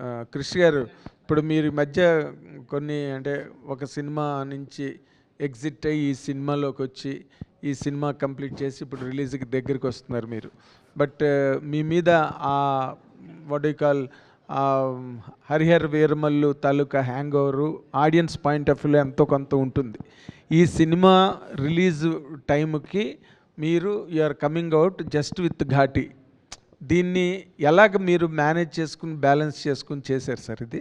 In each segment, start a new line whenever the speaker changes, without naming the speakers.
ఆ, కృషి గారు ఇప్పుడు మీరు మధ్య కొన్ని అంటే ఒక సినిమా నుంచి ఎగ్జిట్ అయ్యి ఈ సినిమాలోకి వచ్చి ఈ సినిమా కంప్లీట్ చేసి ఇప్పుడు రిలీజ్కి దగ్గరికి వస్తున్నారు మీరు. బట్ మీ మీద ఆ వాట్ కాల్ హరిహర్ వీరమల్లు తాలూకా hangover audience point of వ్యూలో ఎంతో కొంత ఉంటుంది. ఈ సినిమా రిలీజ్ టైంకి మీరు you are coming out just with Ghaati. దీన్ని ఎలాగ మీరు మేనేజ్ చేసుకుని బ్యాలెన్స్ చేసుకుని చేశారు సార్ ఇది?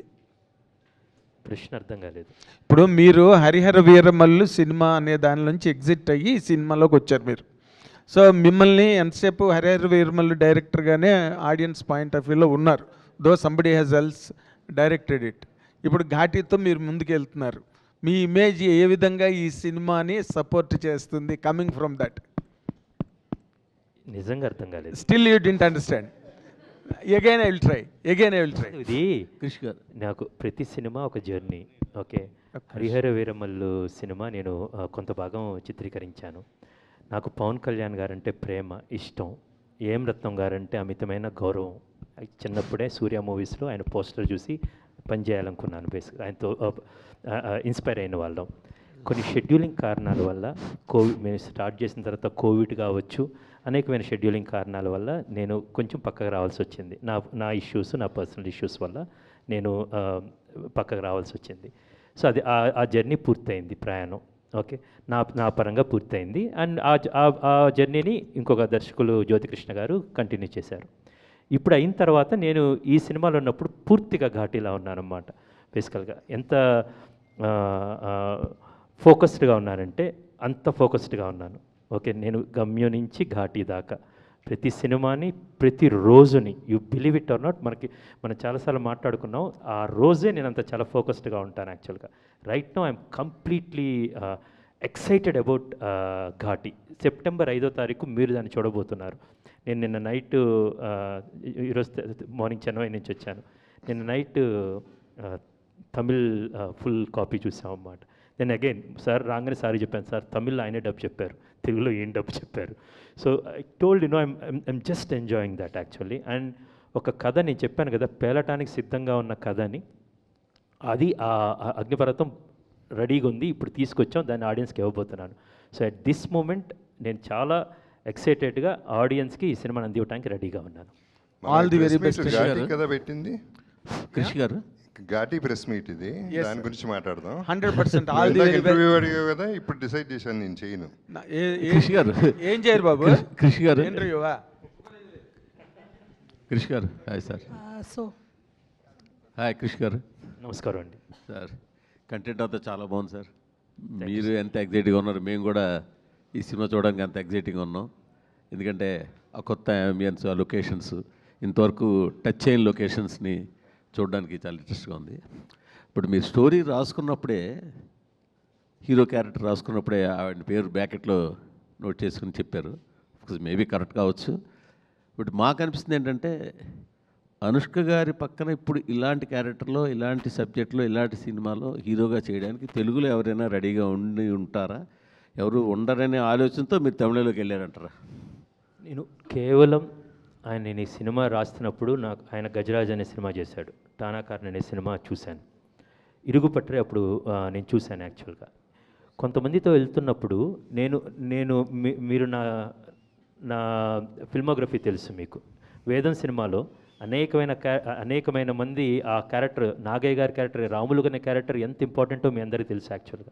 ప్రశ్న అర్థం కాలేదు.
ఇప్పుడు మీరు హరిహర వీరమల్లు సినిమా అనే దాని నుంచి ఎగ్జిట్ అయ్యి ఈ సినిమాలోకి వచ్చారు మీరు. సో మిమ్మల్ని ఎంతసేపు హరిహర వీరమల్లు డైరెక్టర్గానే ఆడియన్స్ పాయింట్ ఆఫ్ వ్యూలో ఉన్నారు. Though somebody has else directed it ఇప్పుడు ఘాటీతో మీరు ముందుకు వెళ్తున్నారు మీ ఇమేజ్ ఏ విధంగా ఈ సినిమాని సపోర్ట్ చేస్తుంది కమింగ్ ఫ్రమ్ దట్
నిజంగా అర్థం కాలేదు.
Still you didn't understand again I will try again I will try
ఇది
కృషి గారు.
నాకు ప్రతి సినిమా ఒక journey okay Harihara Veeramallu cinema నేను కొంత భాగం చిత్రీకరించాను. నాకు పవన్ కళ్యాణ్ గారంటే ప్రేమ ఇష్టం. ఏం రత్నం గారంటే అమితమైన గౌరవం. చిన్నప్పుడే సూర్య మూవీస్లో ఆయన పోస్టర్ చూసి పనిచేయాలనుకున్నాను బేసిక్ ఆయనతో ఇన్స్పైర్ అయిన వాళ్ళం. కొన్ని షెడ్యూలింగ్ కారణాల వల్ల కోవిడ్ మేము స్టార్ట్ చేసిన తర్వాత కోవిడ్ కావచ్చు అనేకమైన షెడ్యూలింగ్ కారణాల వల్ల నేను కొంచెం పక్కకు రావాల్సి వచ్చింది. నా నా ఇష్యూస్ నా పర్సనల్ ఇష్యూస్ వల్ల నేను పక్కకు రావాల్సి వచ్చింది. సో అది ఆ- జర్నీ పూర్తయింది ప్రయాణం. ఓకే? నా నా పరంగా పూర్తయింది. అండ్ ఆ ఆ- ఆ జర్నీని ఇంకొక దర్శకులు జ్యోతికృష్ణ గారు కంటిన్యూ చేశారు. ఇప్పుడు అయిన తర్వాత నేను ఈ సినిమాలో ఉన్నప్పుడు పూర్తిగా ఘాటీలా ఉన్నానన్నమాట. బేసికల్గా ఎంత ఫోకస్డ్గా ఉన్నానంటే అంత ఫోకస్డ్గా ఉన్నాను. ఓకే నేను గమ్యం నుంచి ఘాటీ దాకా. ప్రతి సినిమాని ప్రతి రోజుని you believe it or not మనకి మనం చాలాసార్లు మాట్లాడుకున్నాం ఆ రోజే నేను అంత చాలా ఫోకస్డ్గా ఉంటాను యాక్చువల్గా. Right no I'm completely excited about Ghaati. September ఐదో తారీఖు మీరు దాన్ని చూడబోతున్నారు. నేను నిన్న నైట్ ఈరోజు మార్నింగ్ చెన్నై నుంచి వచ్చాను. నిన్న నైట్ తమిళ్ ఫుల్ కాపీ చూసామన్నమాట. దెన్ అగైన్ సార్ రాగానే సారీ చెప్పాను. సార్ తమిళ్ ఆయనే డబ్బు చెప్పారు. తెలుగులో ఏం డబ్బు చెప్పారు? So I told you no I'm I'm just enjoying that actually and ఒక కథ నేను చెప్పాను కదా పేలటానికి సిద్ధంగా ఉన్న కథని అది ఆ అగ్నిపర్వతం రెడీగా ఉంది. ఇప్పుడు తీసుకొచ్చాం దాన్ని ఆడియన్స్కి ఇవ్వబోతున్నాను. సో అట్ దిస్ మూమెంట్ నేను చాలా ఎక్సైటెడ్గా ఆడియన్స్కి ఈ సినిమాని అందివ్వడానికి రెడీగా ఉన్నాను.
All the very
press
best,
meet
Krishi
Ghaati
garu.
కదా పెట్టింది.
కృషి గారు?
ఘాటీ ప్రెస్ మీట్ ఇది. దాని. గురించి మాట్లాడదాం.
హండ్రెడ్ పర్సెంట్
ఇంటర్వ్యూ అడిగావు కదా ఇప్పుడు డిసైడ్ చేశాను నేను చేయను.
కృషి గారు.
ఏం చేయరు బాబు?
కృషి- కృషి గారు.
ఇంటర్వ్యూవా
కృషి గారు. హాయ్ సార్
సో
హాయ్ కృషి గారు.
నమస్కారం అండి.
సార్ కంటెంట్ అంతా చాలా బాగుంది సార్ మీరు ఎంత ఎగ్జైటింగ్గా ఉన్నారు? మేము కూడా ఈ సినిమా చూడడానికి అంత ఎగ్జైటింగ్గా ఉన్నాం. ఎందుకంటే ఆ కొత్త అంబియన్స్ ఆ లొకేషన్స్ ఇంతవరకు టచ్ అయిన లొకేషన్స్ని చూడడానికి చాలా ఇంట్రెస్ట్గా ఉంది. ఇప్పుడు మీరు స్టోరీ రాసుకున్నప్పుడే హీరో క్యారెక్టర్ రాసుకున్నప్పుడే ఆవిడ పేరు బ్యాకెట్లో నోట్ చేసుకుని చెప్పారు. మేబీ కరెక్ట్ కావచ్చు. బట్ మాకు అనిపిస్తుంది ఏంటంటే అనుష్క గారి పక్కన ఇప్పుడు ఇలాంటి క్యారెక్టర్లో ఇలాంటి సబ్జెక్ట్లో ఇలాంటి సినిమాలో హీరోగా చేయడానికి తెలుగులో ఎవరైనా రెడీగా ఉండి ఉంటారా? ఎవరు ఉండరనే ఆలోచనతో మీరు తమిళలోకి వెళ్ళారంటారా?
నేను కేవలం ఆయన నేను ఈ సినిమా రాస్తున్నప్పుడు నాకు ఆయన గజరాజ్ అనే సినిమా చేశాడు. టానాకారన్ అనే సినిమా చూశాను. ఇరుగుపట్రే అప్పుడు నేను చూశాను యాక్చువల్గా. కొంతమందితో వెళ్తున్నప్పుడు నేను నేను మీ- మీరు నా నా ఫిల్మోగ్రఫీ తెలుసు మీకు. వేదం సినిమాలో అనేకమైన క్యా అనేకమైన మంది ఆ క్యారెక్టర్ నాగయ్య గారి క్యారెక్టర్ రాములు అనే క్యారెక్టర్ ఎంత ఇంపార్టెంటో మీ అందరికీ తెలుసు యాక్చువల్గా.